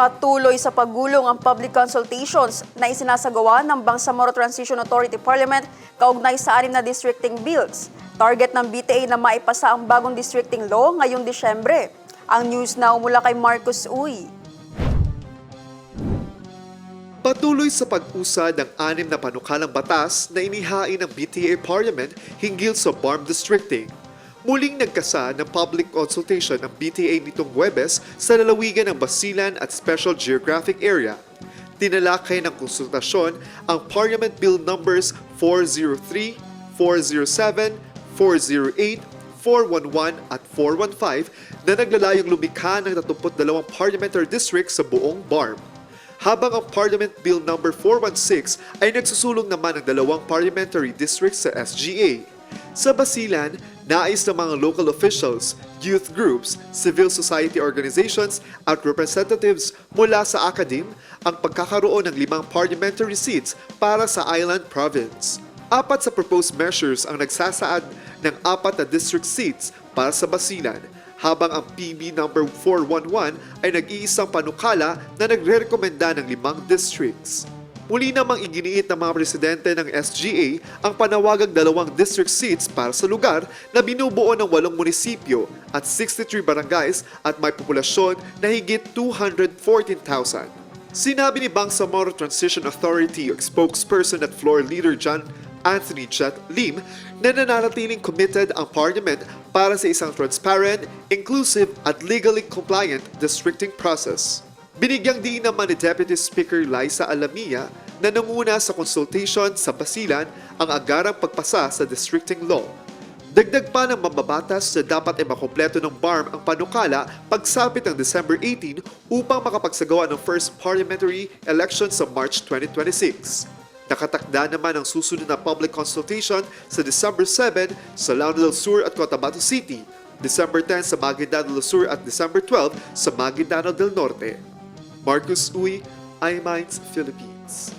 Patuloy sa paggulong ang public consultations na isinasagawa ng Bangsamoro Transition Authority Parliament kaugnay sa anim na districting bills. Target ng BTA na maipasa ang bagong districting law ngayong Disyembre. Ang news na umula kay Marcus Uy. Patuloy sa pag-usad ng anim na panukalang batas na inihain ng BTA Parliament hinggil sa BARM Districting. Muling nagkasa ng public consultation ng BTA nitong Webes sa lalawigan ng Basilan at Special Geographic Area. Tinalakay ng konsultasyon ang Parliament Bill numbers 403, 407, 408, 411 at 415 na naglalayong lumikha ng 32 parliamentary districts sa buong BARM habang ang Parliament Bill No. 416 ay nagsusulong naman ng dalawang parliamentary districts sa SGA. Sa Basilan, nais ng mga local officials, youth groups, civil society organizations at representatives mula sa academe ang pagkakaroon ng limang parliamentary seats para sa Island Province. Apat sa proposed measures ang nagsasaad ng apat na district seats para sa Basilan, habang ang PB number 411 ay nag-iisang panukala na nagre-rekomenda ng limang districts. Muli namang iginiit ng mga presidente ng SGA ang panawagang dalawang district seats para sa lugar na binubuo ng walong munisipyo at 63 barangays at may populasyon na higit 214,000. Sinabi ni Bangsamoro Transition Authority spokesperson at floor leader John Anthony Jet Lim na nananatiling committed ang Parliament para sa isang transparent, inclusive at legally compliant districting process. Binigyang diin naman ni Deputy Speaker Liza Alamia na nanguna sa consultation sa Basilan ang agarang pagpasa sa districting law. Dagdag pa ng mababatas na dapat ay makompleto ng BARM ang panukala pagsapit ng December 18 upang makapagsagawa ng first parliamentary election sa March 2026. Nakatakda naman ang susunod na public consultation sa December 7 sa Lao del Sur at Cotabato City, December 10 sa Maguindanao del Sur at December 12 sa Maguindanao del Norte. Marcus Uy, iMinds Philippines.